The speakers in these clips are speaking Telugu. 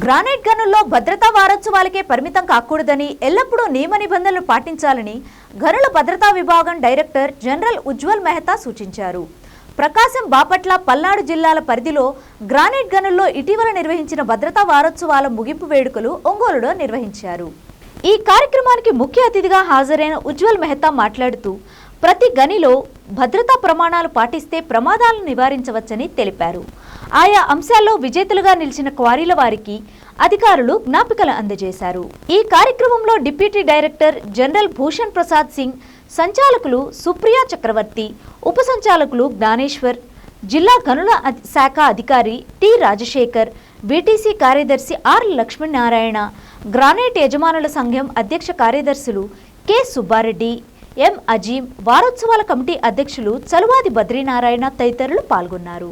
గ్రానైట్ గనుల్లో భద్రతా వారోత్సవాలకే పరిమితం కాకూడదని ఎల్లప్పుడూ నియమ నిబంధనలు పాటించాలని గనుల భద్రతా విభాగం డైరెక్టర్ జనరల్ ఉజ్వల్ మెహతా సూచించారు. ప్రకాశం బాపట్ల పల్నాడు జిల్లాల పరిధిలో గ్రానైట్ గనుల్లో ఇటీవల నిర్వహించిన భద్రతా వారోత్సవాల ముగింపు వేడుకలు ఒంగోలులో నిర్వహించారు. ఈ కార్యక్రమానికి ముఖ్య అతిథిగా హాజరైన ఉజ్వల్ మెహతా మాట్లాడుతూ ప్రతి గనిలో భద్రతా ప్రమాణాలు పాటిస్తే ప్రమాదాలను నివారించవచ్చని తెలిపారు. ఆయా అంశాల్లో విజేతలుగా నిలిచిన క్వారీల వారికి అధికారులు జ్ఞాపికలు అందజేశారు. ఈ కార్యక్రమంలో deputy director general Bhushan Prasad Singh సంచాలకులు సుప్రియా చక్రవర్తి ఉప సంచాలకులు జ్ఞానేశ్వర్ జిల్లా గనుల శాఖ అధికారి టి రాజశేఖర్ బీటీసీ కార్యదర్శి ఆర్ లక్ష్మీనారాయణ గ్రానైట్ యజమానుల సంఘం అధ్యక్ష కార్యదర్శులు కె సుబ్బారెడ్డి ఎం. అజీం వారోత్సవాల కమిటీ అధ్యక్షులు చలువాది బద్రీనారాయణ తదితరులు పాల్గొన్నారు.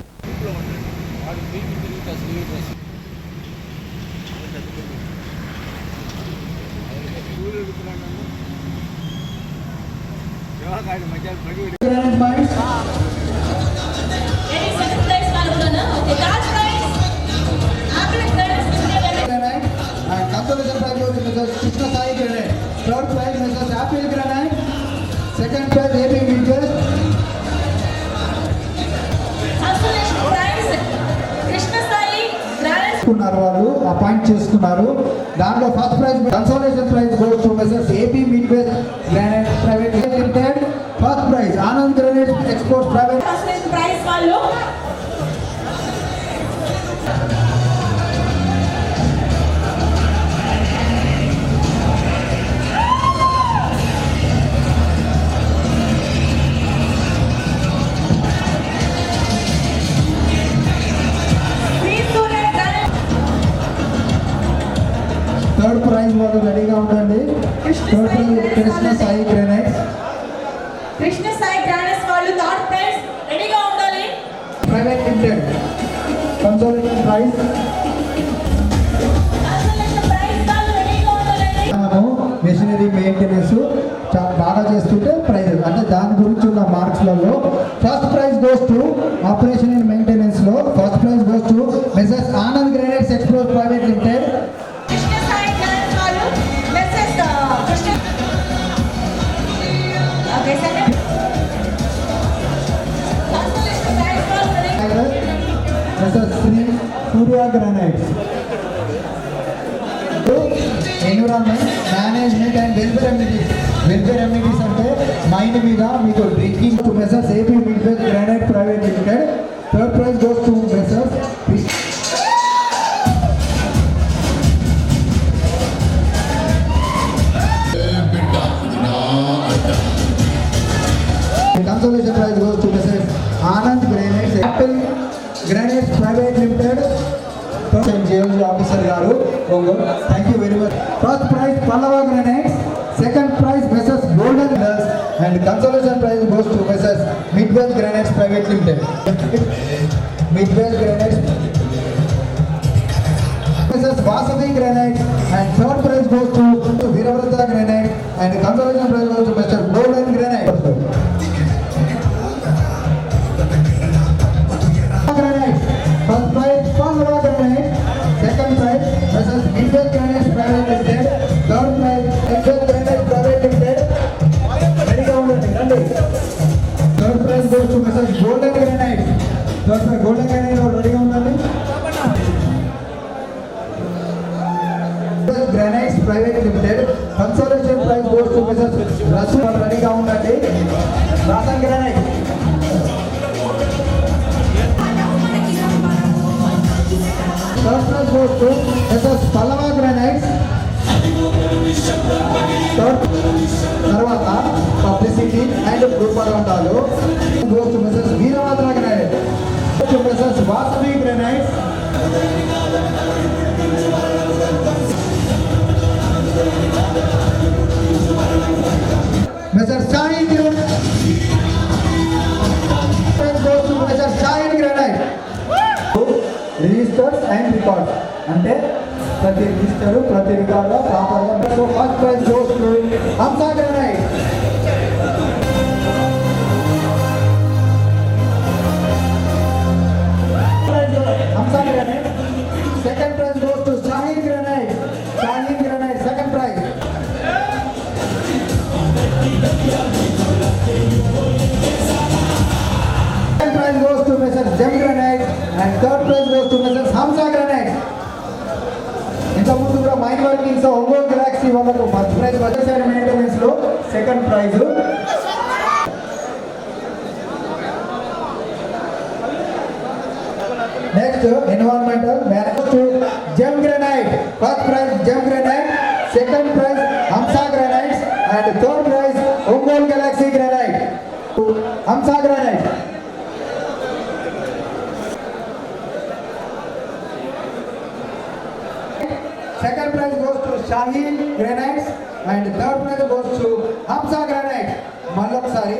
పెట్టుకున్నారు వాళ్ళు అపాయింట్ చేసుకున్నారు దాంట్లో first prize consolation prize goes to messrs AP midwest granite private limited first prize Anand granite export private prize వాళ్ళు. వాళ్ళు రెడీగా ఉండండి. Krishna Sai granite Krishna Sai granites. వాళ్ళు థర్డ్ ప్రైజ్ రెడీగా ఉండాలి. Private limited. Consolation prize machinery maintenance చాలా బాగా చేస్తుంటే ప్రైజ్. అంటే దాని గురించి ఉన్న మార్క్స్లలో first prize goes to operation and messrs Shri Surya granites environment management and welfare amenities welfare amenities అంటే మైండ్ మీద మీకు drinking to messrs AP midwest granite private limited third prize goes to messrs Consolation prize goes to Mrs. Anand Granites, Apple. Granites private limited. And officer గారు Ongole. Thank you very much first prize Pallava granites second prize messrs golden glass and consolation prize goes to messrs mid well granites private limited mid well granites messrs Vasavi granites and third prize goes to Veeravrata granite and consolation prize goes to messrs golden granite third రెడీగా granites private limited consolation price board to messrs Rasu రెడీగా ఉండండి. రాసన్ granite Vasavi granites mrs Shaheen goes to mrs Shaheen granite registers and records అంటే ప్రతి రిజిస్టర్ ప్రతి రికార్డు ప్రాపర్గా first prize goes to Hamsa and third prize goes to Mrs. Hamza Granite. ఇంతకుముందు కూడా మైండ్ వర్కింగ్స్ ఒంగోలు గెలాక్సీ వాళ్ళకు ఫస్ట్ ప్రైజ్ వచ్చేసారి మెయింటెనెన్స్లో. Second prize next environmental manage to gem granite first prize gem granite second prize Hamsa granites and third prize Ongole galaxy granite Hamsa granite Shaheen Granites and third prize goes to Hamza Granite. మళ్ళొకసారి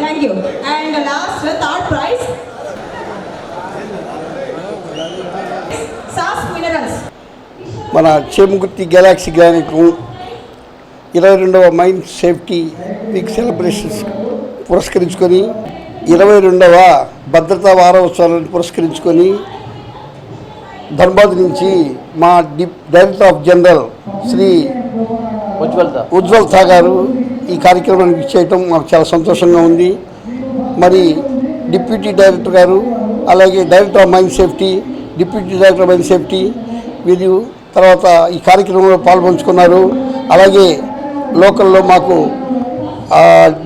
Thank you. And last, third prize. SAS Minerals. మన చేమకుర్తి గెలాక్సీ గ్రానైట్ ఇరవై రెండవ మైండ్ సేఫ్టీ వీక్ సెలబ్రేషన్స్ పురస్కరించుకొని ఇరవై రెండవ భద్రతా వారోత్సవాలను పురస్కరించుకొని ధర్బాద్ నుంచి మా director of general Shri Ujjwal థా గారు ఈ కార్యక్రమానికి చేయటం మాకు చాలా సంతోషంగా ఉంది. మరి డిప్యూటీ డైరెక్టర్ గారు అలాగే director of mind safety deputy director of mind safety వీరు తర్వాత ఈ కార్యక్రమంలో పాల్పంచుకున్నారు. అలాగే లోకల్లో మాకు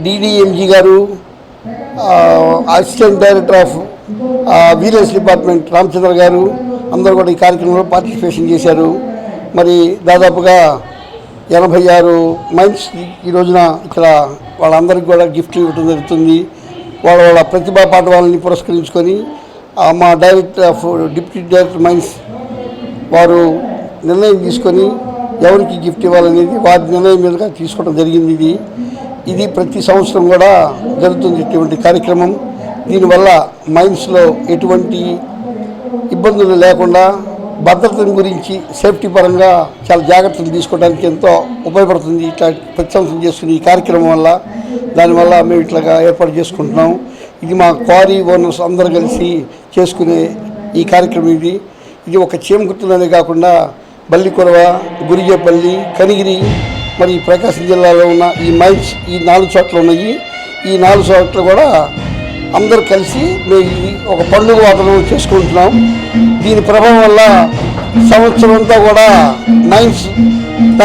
డిడిఎంజీ గారు assistant director of vigilance department Ramachandra గారు అందరూ కూడా ఈ కార్యక్రమంలో పార్టిసిపేషన్ చేశారు. మరి దాదాపుగా ఎనభై ఆరు మైన్స్ ఈ రోజున ఇక్కడ వాళ్ళందరికీ కూడా గిఫ్ట్లు ఇవ్వడం జరుగుతుంది. వాళ్ళ వాళ్ళ ప్రతిభా పాఠవాలని పురస్కరించుకొని మా director of deputy director mines వారు నిర్ణయం తీసుకొని ఎవరికి గిఫ్ట్ ఇవ్వాలనేది వారి నిర్ణయం మీదుగా తీసుకోవడం జరిగింది ఇది. ఇది ప్రతి సంవత్సరం కూడా జరుగుతుంది ఇటువంటి కార్యక్రమం. దీనివల్ల మైన్స్లో ఎటువంటి ఇబ్బందులు లేకుండా భద్రత గురించి సేఫ్టీ పరంగా చాలా జాగ్రత్తలు తీసుకోవడానికి ఎంతో ఉపయోగపడుతుంది. ఇట్లా ప్రతి సంవత్సరం చేస్తున్న ఈ కార్యక్రమం వల్ల దానివల్ల మేము ఇట్లాగా ఏర్పాటు చేసుకుంటున్నాం. ఇది మా క్వారీ ఓనర్స్ అందరూ కలిసి చేసుకునే ఈ కార్యక్రమం ఇది. ఇది ఒక చీమకుర్తులోనే కాకుండా బల్లికొరవ గురిజేపల్లి కనిగిరి మరి ప్రకాశం జిల్లాలో ఉన్న ఈ మైన్స్ ఈ నాలుగు చోట్ల ఉన్నాయి. ఈ నాలుగు చోట్ల కూడా అందరు కలిసి మేము ఒక పండుగ వాతావరణం చేసుకుంటున్నాం. దీని ప్రభావం వల్ల సంవత్సరం అంతా కూడా నైన్స్